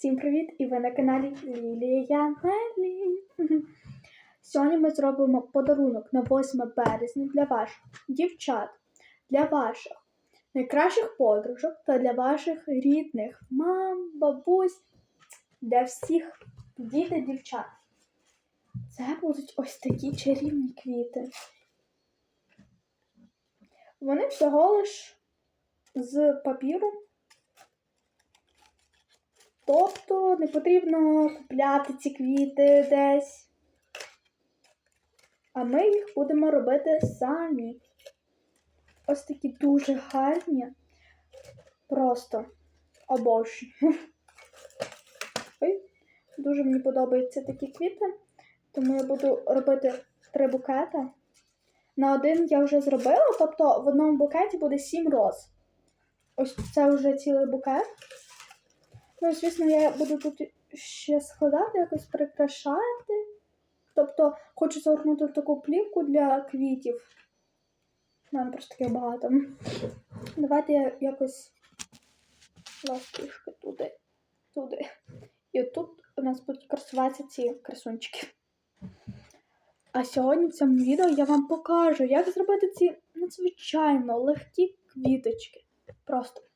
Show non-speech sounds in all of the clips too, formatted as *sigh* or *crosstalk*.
Всім привіт! І ви на каналі Лілія Мелі. *laughs* Сьогодні ми зробимо подарунок на 8 березня для ваших дівчат, для ваших найкращих подружок та для ваших рідних, мам, бабусь, для всіх дітей дівчат. Це будуть ось такі чарівні квіти. Вони всього лиш з папіру. Тобто не потрібно купляти ці квіти десь. А ми їх будемо робити самі. Ось такі дуже гарні. Просто обожнюю. *laughs* Ой, дуже мені подобаються такі квіти, тому я буду робити три букети. На один я вже зробила, тобто в одному букеті буде сім роз. Ось це вже цілий букет. Ну, звісно, я буду тут ще складати, якось прикрашати. Тобто хочу загорнути таку плівку для квітів. У мене просто таке багато. Давайте я якось ластишки туди, туди. І отут у нас будуть красуватися ці красунчики. А сьогодні в цьому відео я вам покажу, як зробити ці надзвичайно легкі квіточки. Просто.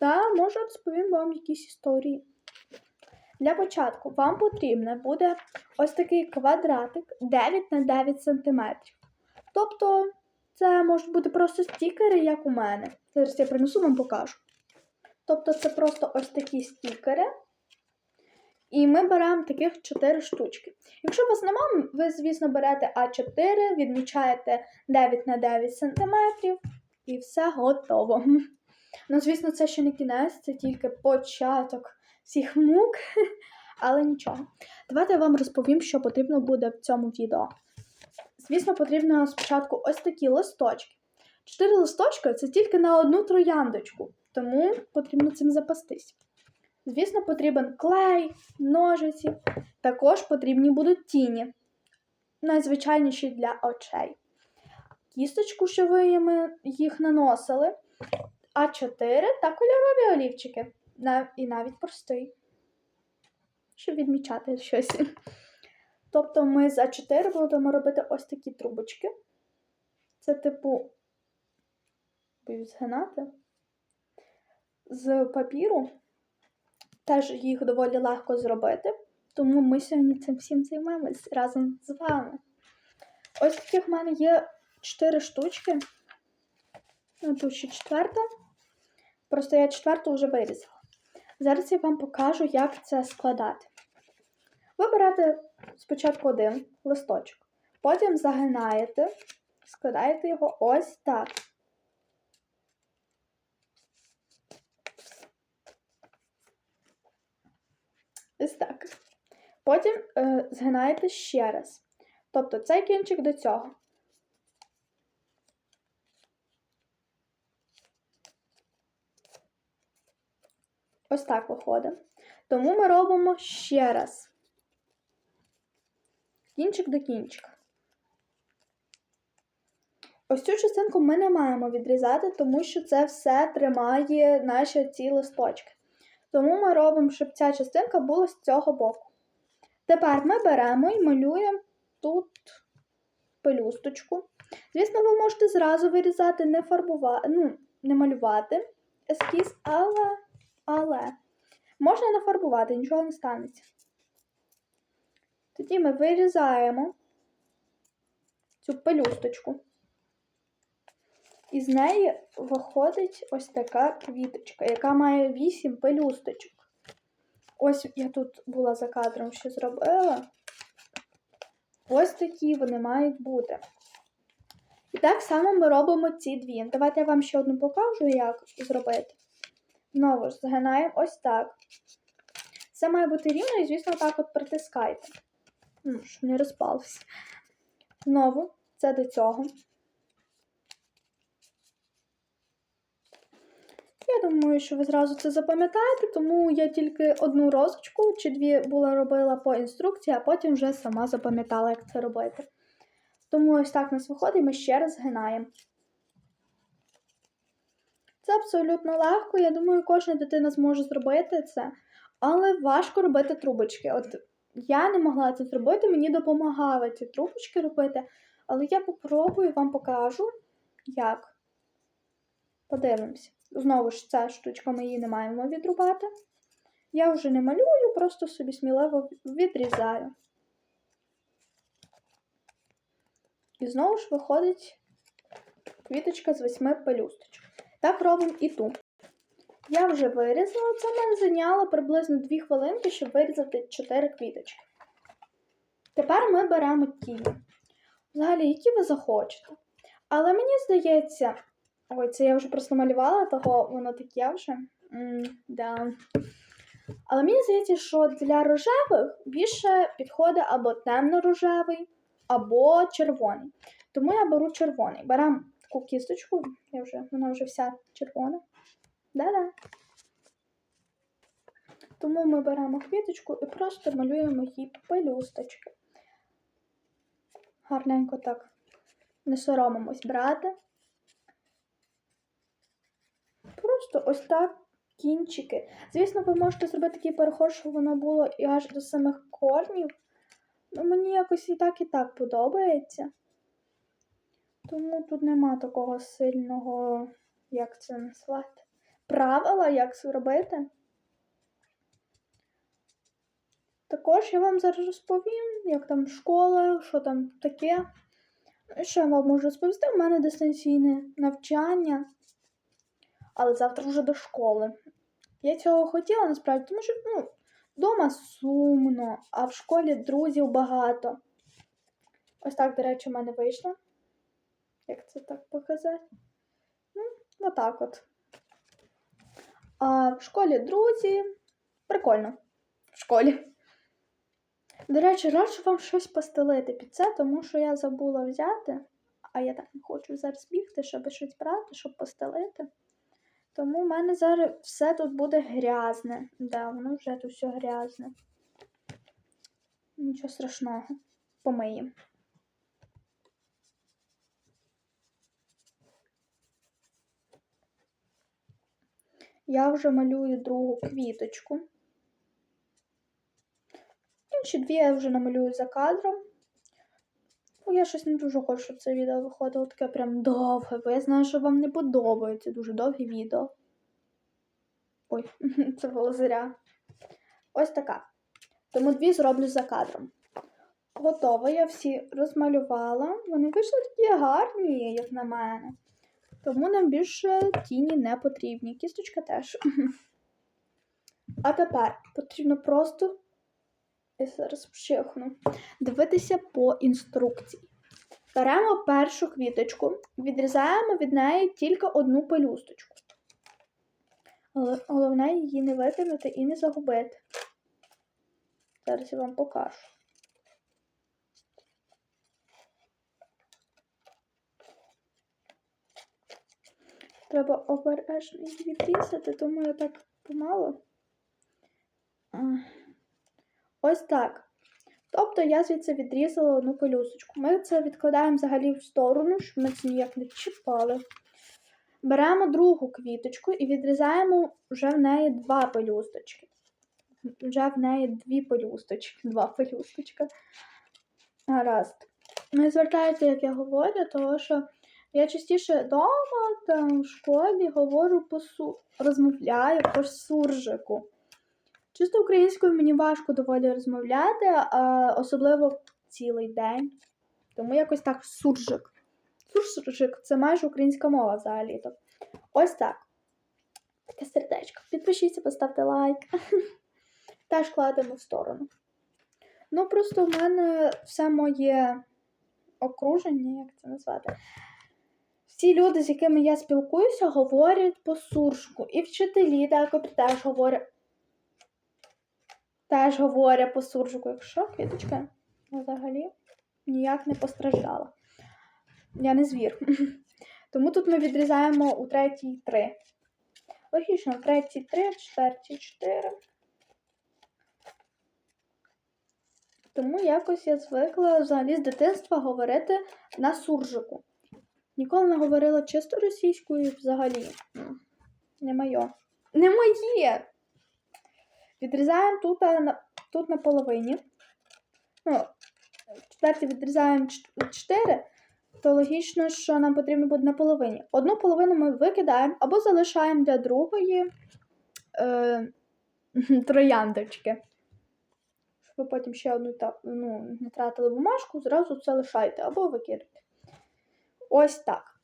Та може розповім вам якісь історії. Для початку вам потрібно буде ось такий квадратик 9 на 9 см. Тобто, це можуть бути просто стікери, як у мене. Зараз я принесу вам покажу. Тобто, це просто ось такі стікери. І ми беремо таких 4 штучки. Якщо у вас немає, ви, звісно, берете А4, відмічаєте 9 на 9 см і все готово. Ну, звісно, це ще не кінець, це тільки початок всіх мук, *laughs* але нічого. Давайте я вам розповім, що потрібно буде в цьому відео. Звісно, потрібно спочатку ось такі листочки. Чотири листочки це тільки на одну трояндочку, тому потрібно цим запастись. Звісно, потрібен клей, ножиці, також потрібні будуть тіні, найзвичайніші для очей. Кісточку, що ви їх наносили. А4 та кольорові олівчики. І навіть простий, щоб відмічати щось. Тобто ми з А4 будемо робити ось такі трубочки. Це, типу, боюсь згинати, з папіру. Теж їх доволі легко зробити. Тому ми сьогодні цим всім займемось разом з вами. Ось таких в мене є 4 штучки. Ну, тут ще четверта. Просто я четверту вже вирізала. Зараз я вам покажу, як це складати. Ви берете спочатку один листочок, потім загинаєте, складаєте його ось так. Ось так. Потім е, згинаєте ще раз. Тобто цей кінчик до цього. Ось так виходить. Тому ми робимо ще раз. Кінчик до кінчика. Ось цю частинку ми не маємо відрізати, тому що це все тримає наші ці листочки. Тому ми робимо, щоб ця частинка була з цього боку. Тепер ми беремо і малюємо тут пелюсточку. Звісно, ви можете зразу вирізати, не фарбувати, ну, не малювати ескіз, але але можна нафарбувати, нічого не станеться. Тоді ми вирізаємо цю пелюсточку. І з неї виходить ось така квіточка, яка має 8 пелюсточок. Ось я тут була за кадром, що зробила. Ось такі вони мають бути. І так само ми робимо ці дві. Давайте я вам ще одну покажу, як зробити. Знову ж згинаємо ось так. Це має бути рівно і, звісно, так от притискайте. Ну, щоб не розпалося. Знову це до цього. Я думаю, що ви зразу це запам'ятаєте, тому я тільки одну розочку чи дві була робила по інструкції, а потім вже сама запам'ятала, як це робити. Тому ось так нас виходить, ми ще раз згинаємо. Це абсолютно легко. Я думаю, кожна дитина зможе зробити це, але важко робити трубочки. От я не могла це зробити, мені допомагали ці трубочки робити, але я попробую вам покажу, як. Подивимося. Знову ж ця штучка ми її не маємо відрубати. Я вже не малюю, просто собі сміливо відрізаю. І знову ж виходить квіточка з восьми пелюсточок. Так робимо і ту. Я вже вирізала, це мене зайняло приблизно 2 хвилинки, щоб вирізати 4 квіточки. Тепер ми беремо тіні. Взагалі, які ви захочете. Але мені здається, ой, це я вже просто малювала, того воно таке вже. м да. Але мені здається, що для рожевих більше підходить або темно-рожевий, або червоний. Тому я беру червоний. Беремо таку кісточку, я вже, вона вже вся червона. Да-да. Тому ми беремо квіточку і просто малюємо їй пелюсточки. Гарненько так не соромимось брати. Просто ось так кінчики. Звісно, ви можете зробити такий переход, щоб воно було і аж до самих корнів. Ну, мені якось і так, і так подобається. Тому тут нема такого сильного, як це назвати, правила, як це робити. Також я вам зараз розповім, як там школа, що там таке. Ну, Що я вам можу розповісти? У мене дистанційне навчання, але завтра вже до школи. Я цього хотіла насправді, тому що ну, вдома сумно, а в школі друзів багато. Ось так, до речі, у мене вийшло. Як це так показати? Ну, отак от. А в школі друзі. Прикольно. В школі. До речі, раджу вам щось постелити під це, тому що я забула взяти, а я так не хочу зараз бігти, щоб щось брати, щоб постелити. Тому в мене зараз все тут буде грязне. Да, воно вже тут все грязне. Нічого страшного. Помиємо. Я вже малюю другу квіточку. Інші дві я вже намалюю за кадром. Я щось не дуже хочу, щоб це відео виходило таке прям довге, бо я знаю, що вам не подобаються дуже довгі відео. Ой, *laughs* це було зря. Ось така. Тому дві зроблю за кадром. Готово, я всі розмалювала. Вони вийшли такі гарні, як на мене. Тому нам більше тіні не потрібні. Кісточка теж. *laughs* А тепер потрібно просто я зараз вчихну. Дивитися по інструкції. Беремо першу квіточку, відрізаємо від неї тільки одну пелюсточку. Але головне її не викинути і не загубити. Зараз я вам покажу. Треба обережно її відрізати, тому я так помало. Ось так. Тобто я звідси відрізала одну пелюсточку. Ми це відкладаємо взагалі в сторону, щоб ми це ніяк не чіпали. Беремо другу квіточку і відрізаємо вже в неї два пелюсточки. Вже в неї дві пелюсточки, два пелюсточка. Гаразд. Не звертайте, як я говорю, тому що я частіше вдома, там, в школі говорю по су... розмовляю по суржику. Чисто українською мені важко доволі розмовляти, особливо цілий день. Тому якось так суржик. Суржик це майже українська мова взагалі. -то. Ось так. Таке сердечко. Підпишіться, поставте лайк. *laughs* Теж кладемо в сторону. Ну, просто в мене все моє окруження, як це назвати. Всі люди, з якими я спілкуюся, говорять по суржику. І вчителі декотрі теж говорять. Теж говорять по суржику, якщо квіточка взагалі ніяк не постраждала. Я не звір. *laughs* Тому тут ми відрізаємо у третій три. Логічно, в третій три, в четвертій чотири. Тому якось я звикла взагалі з дитинства говорити на суржику. Ніколи не говорила чисто російською взагалі. Не моє. Не моє. Відрізаємо тут, тут на половині. Ну, в четвертій відрізаємо 4, то логічно, що нам потрібно буде на половині. Одну половину ми викидаємо або залишаємо для другої е, *laughs* трояндочки. Щоб ви потім ще одну та- ну, не тратили бумажку, зразу це лишайте або викидайте. Ось так.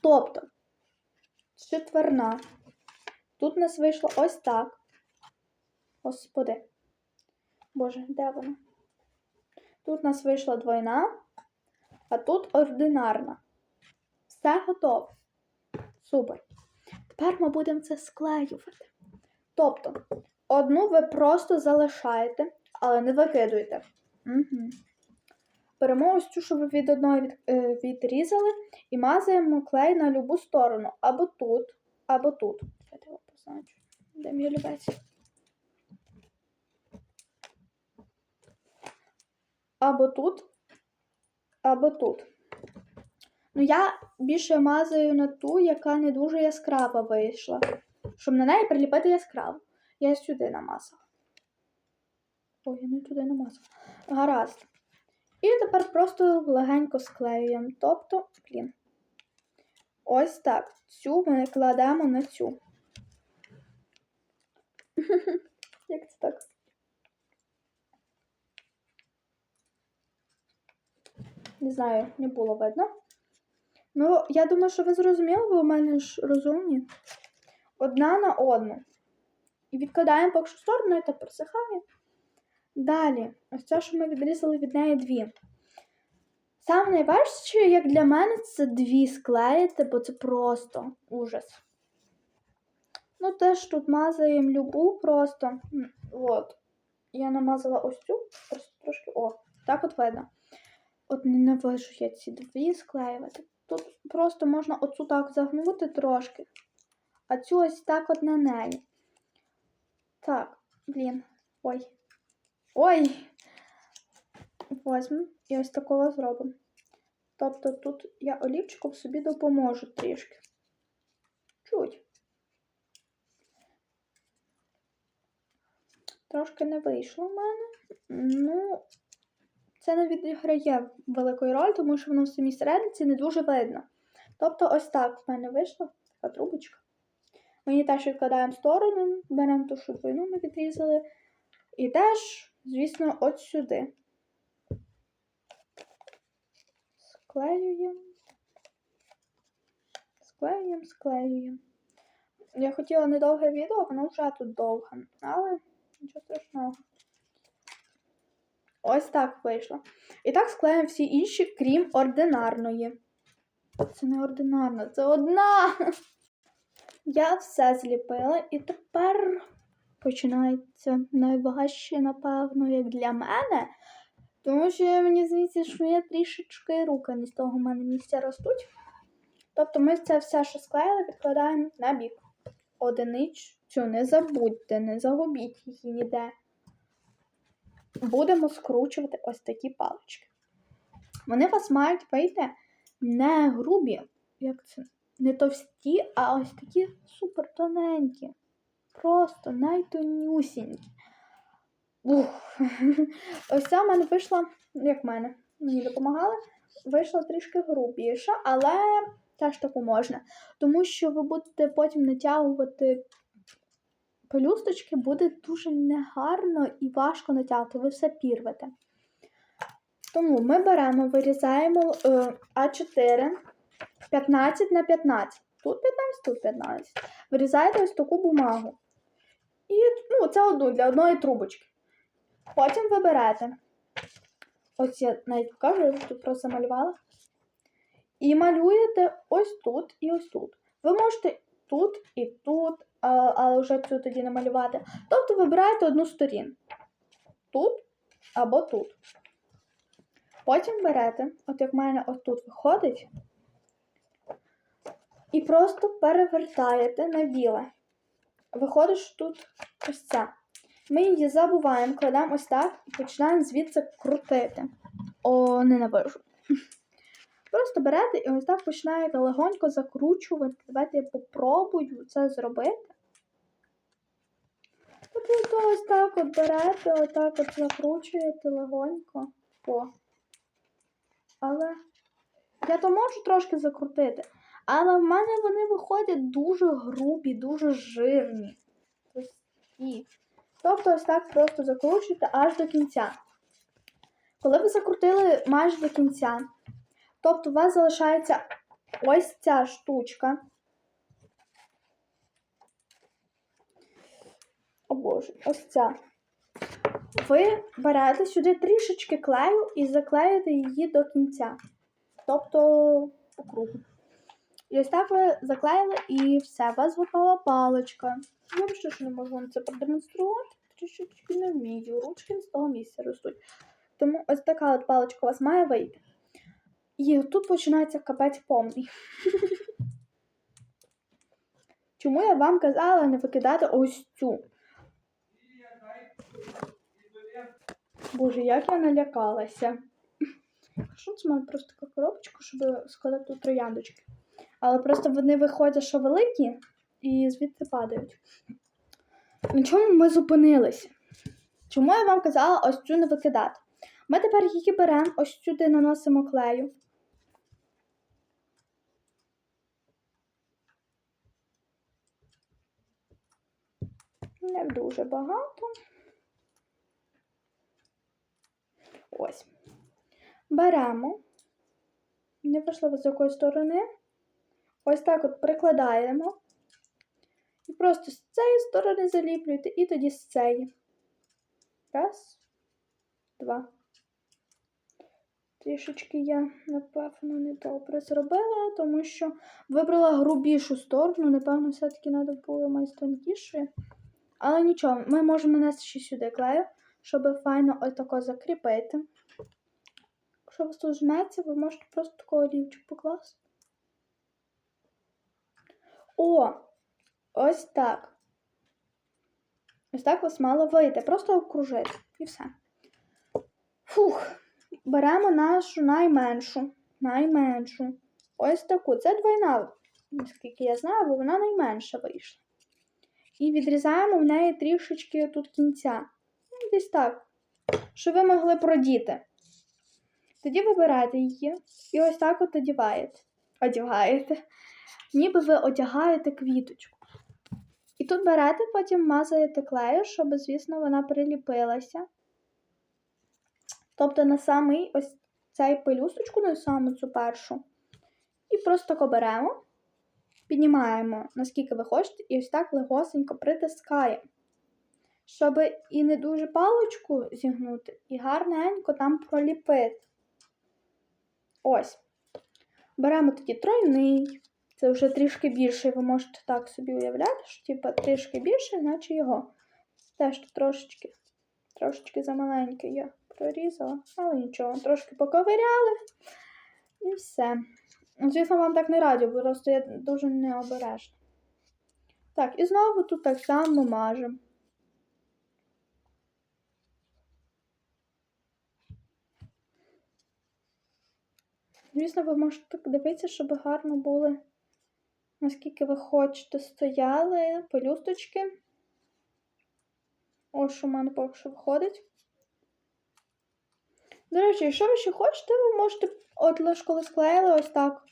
Тобто, четверна. Тут у нас вийшло ось так. Господи. Боже, де вона? Тут у нас вийшла двойна, а тут ординарна. Все готово. Супер. Тепер ми будемо це склеювати. Тобто, одну ви просто залишаєте, але не викидуєте. Угу. Беремо ось цю, що ви від одної від, е, відрізали, і мазаємо клей на любу сторону. Або тут, або тут. Я його позначу. Де мій олівець? Або тут, або тут. Ну, я більше мазаю на ту, яка не дуже яскрава вийшла. Щоб на неї приліпити яскраво. Я сюди намазала. Ой, я не туди намазала. Гаразд. І тепер просто легенько склеюємо. Тобто, блін. Ось так. Цю ми кладемо на цю. *laughs* Як це так? Не знаю, не було видно. Ну, я думаю, що ви зрозуміли, бо у мене ж розумні. Одна на одну. І відкладаємо поки сторону, і це просихає. Далі, ось це, що ми відрізали від неї дві. Саме найважче, як для мене, це дві склеїти, бо це просто ужас. Ну, теж тут мазаємо любу просто. От. Я намазала ось цю, просто трошки. О, так от видно. От ненавижу я ці дві склеювати. Тут просто можна оцю так загнути трошки, а цю ось так от на неї. Так, блін. Ой. Ой! Возьмемо і ось такого зробимо. Тобто тут я олівчиком собі допоможу трішки. Чуть. Трошки не вийшло в мене. Ну, це не відіграє великої роль, тому що воно в самій серединці не дуже видно. Тобто, ось так в мене вийшла така трубочка. Її теж відкладаємо сторону, беремо ту, що двойну ми відрізали. І теж, звісно, от сюди. Склеюємо. Склеюємо, склеюємо. Я хотіла недовге відео, воно вже тут довге, але нічого страшного. Ось так вийшло. І так склеїмо всі інші, крім ординарної. Це не ординарна, це одна. *laughs* Я все зліпила, і тепер починається найважче, напевно, як для мене. Тому що мені здається, що я трішечки руки не з того в мене місця ростуть. Тобто ми це все, що склеїли, відкладаємо на бік. Одиничцю не забудьте, не загубіть її ніде. Будемо скручувати ось такі палички. Вони у вас мають вийти не грубі, як це, не товсті, а ось такі супер тоненькі. Просто найтонюсінькі. Ух. *laughs* Ось ця в мене вийшла, як в мене, мені допомагали, вийшла трішки грубіша, але теж таку можна. Тому що ви будете потім натягувати пелюсточки, буде дуже негарно і важко натягувати, ви все пірвете. Тому ми беремо, вирізаємо е, А4 15 на 15. Тут 15, тут 15. Вирізаєте ось таку бумагу. І ну, це одну для одної трубочки. Потім ви берете. Ось я навіть покажу, я тут просто малювала. І малюєте ось тут і ось тут. Ви можете тут і тут, але вже цю тоді не малювати. Тобто вибираєте одну сторін. Тут або тут. Потім берете, от як в мене ось тут виходить, і просто перевертаєте на біле. Виходить тут ось ця. Ми її забуваємо, кладемо ось так і починаємо звідси крутити. О, ненавижу. Просто берете і ось так починаєте легонько закручувати. Давайте я попробую це зробити. Тобто ось так от берете, отак от закручуєте легонько. О. Але я то можу трошки закрутити. Але в мене вони виходять дуже грубі, дуже жирні. Ось такі. Тобто ось так просто закручуєте аж до кінця. Коли ви закрутили майже до кінця, тобто у вас залишається ось ця штучка. О Боже, ось ця. Ви берете сюди трішечки клею і заклеїте її до кінця. Тобто по кругу. І ось так ви заклеїли і все, у вас готова паличка. Я ще ж не можу вам це продемонструвати, трішечки не вмію. Ручки з того місця ростуть. Тому ось така от паличка у вас має вийти. І тут починається капець повний. *laughs* Чому я вам казала не викидати ось цю? Боже, як я налякалася. Що це має просто таку коробочку, щоб складати трояндочки. Але просто вони виходять, що великі, і звідти падають. На чому ми зупинилися? Чому я вам казала ось цю не викидати? Ми тепер її беремо, ось сюди наносимо клею. Не дуже багато. Ось. Беремо, неважливо з якої сторони, ось так от прикладаємо. І просто з цієї сторони заліплюєте, і тоді з цієї. Раз, два. Трішечки я, напевно, не добре зробила, тому що вибрала грубішу сторону, напевно, все-таки треба було майстранкіше. Але нічого, ми можемо нанести ще сюди клею, щоб файно отако закріпити. Якщо у вас тут жметься, ви можете просто такого олівчик покласти. О! Ось так. Ось так вас мало вийти. Просто окружити. І все. Фух. Беремо нашу найменшу. Найменшу. Ось таку. Це двойна, наскільки я знаю, бо вона найменша вийшла. І відрізаємо в неї трішечки тут кінця. Ну, Десь так. Щоб ви могли продіти. Тоді вибираєте її і ось так от одягаєте. Одягаєте. Ніби ви одягаєте квіточку. І тут берете, потім мазаєте клею, щоб, звісно, вона приліпилася. Тобто на самий ось цей пелюсточку, на саму цю першу. І просто тако беремо, піднімаємо, наскільки ви хочете, і ось так легосенько притискаємо. Щоб і не дуже паличку зігнути, і гарненько там проліпити. Ось. Беремо тоді тройний. Це вже трішки більше, ви можете так собі уявляти, що типу, трішки більше, наче його. Теж трошечки, трошечки замаленьке я прорізала, але нічого, трошки поковиряли і все. Звісно, вам так не раджу, бо просто я дуже необережна. Так, і знову тут так само мажемо. Звісно, ви можете дивитися, щоб гарно були, наскільки ви хочете, стояли пелюсточки. Ось в мене поки що виходить. До речі, якщо ви ще хочете, ви можете, от лише коли склеїли, ось так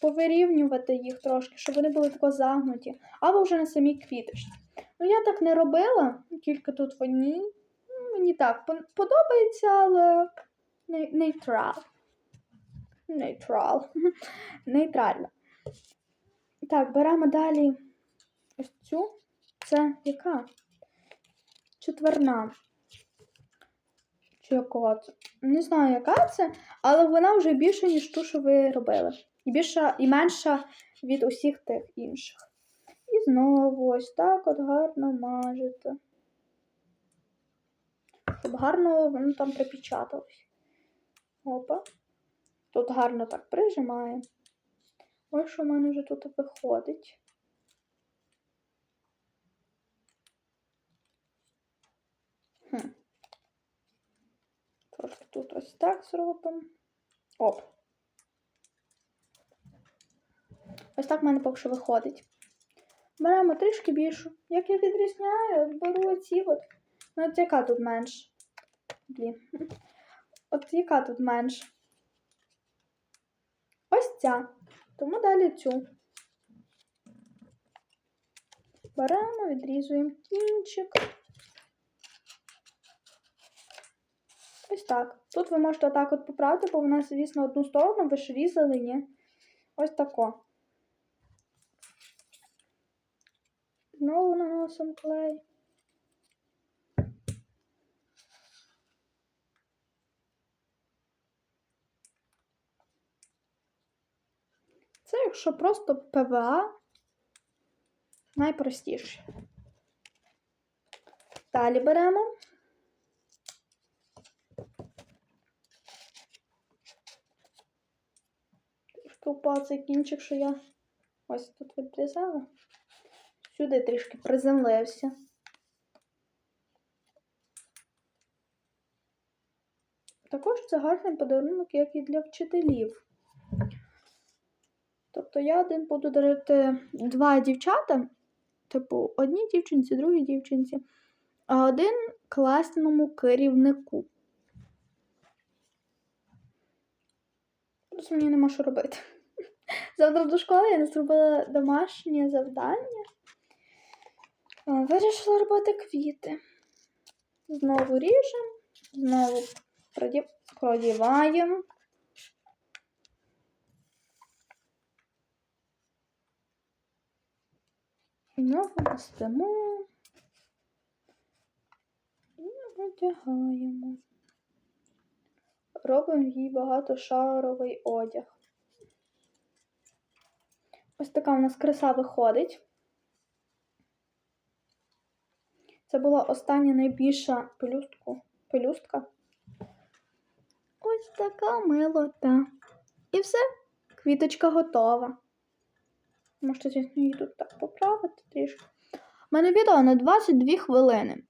повирівнювати їх трошки, щоб вони були тако загнуті, або вже на самій квіточці. Ну, я так не робила, тільки тут в одній. Мені так подобається, але нейтрал. Нейтрал. *laughs* Нейтрально. Так, беремо далі ось цю. Це яка? Четверна. Чи якого це? Не знаю, яка це, але вона вже більша, ніж ту, що ви робили. І більша, і менша від усіх тих інших. І знову ось так от гарно мажете. Щоб гарно воно там припечаталось. Опа. Тут гарно так прижимає. Ось що в мене вже тут виходить. Трошки тут ось так зробимо. Оп. Ось так в мене поки що виходить. Беремо трішки більшу. Як я відрізняю, от беру оці от. Ну, от яка тут менш? Блін. От яка тут менш? Ось ця. Тому далі цю. Беремо, відрізуємо кінчик. Ось так. Тут ви можете отак от поправити, бо вона, звісно, одну сторону ви ж різали, ні. Ось тако. Знову наносимо клей. Якщо просто ПВА найпростіше. Далі беремо. Трішки упав цей кінчик, що я ось тут відрізала. Сюди трішки приземлився. Також це гарний подарунок, як і для вчителів. Тобто я один буду дарити два дівчата, типу, одній дівчинці, другій дівчинці, а один класному керівнику. Просто мені нема що робити. *laughs* Завтра до школи я не зробила домашнє завдання. Вирішила робити квіти. Знову ріжемо, знову продіваємо. Знову достаємо і одягаємо. Робимо їй багатошаровий одяг. Ось така у нас краса виходить. Це була остання найбільша пелюстку, пелюстка. Ось така милота. І все, квіточка готова. Можете звісно, її тут так поправити трішки. У мене відео на 22 хвилини.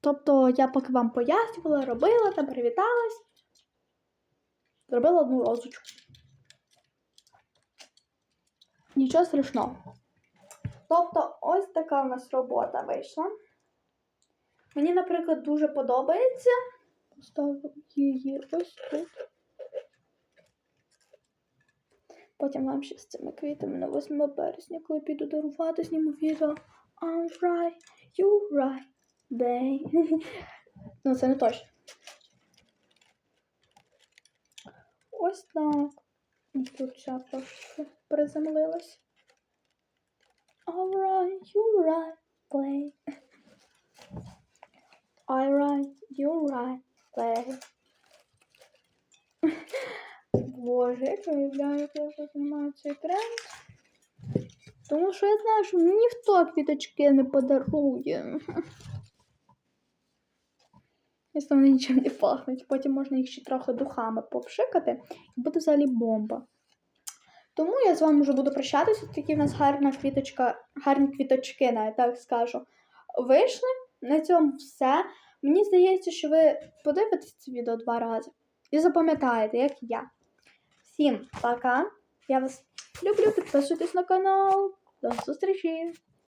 Тобто я поки вам пояснювала, робила та привіталась. Зробила одну розочку. Нічого страшного. Тобто, ось така в нас робота вийшла. Мені, наприклад, дуже подобається. Поставлю її ось тут. Потім вам ще з цими квітами на 8 березня, коли піду дарувати, зніму відео. I'm right, you right, babe. *laughs* ну, це не точно. Ось так. Тут шапка приземлилась. Alright, you right, play. *laughs* I right, you right, play. *laughs* Боже, я уявляю, як я знімаю цей тренд. Тому що я знаю, що мені ніхто квіточки не подарує. Якщо вони нічим не пахнуть. Потім можна їх ще трохи духами попшикати, і буде взагалі бомба. Тому я з вами вже буду прощатися. Такі в нас гарна квіточка, гарні квіточки, навіть так скажу. Вийшли. На цьому все. Мені здається, що ви подивитесь це відео два рази і запам'ятаєте, як я. Всім пока! Я вас люблю, підписуйтесь на канал. До зустрічі!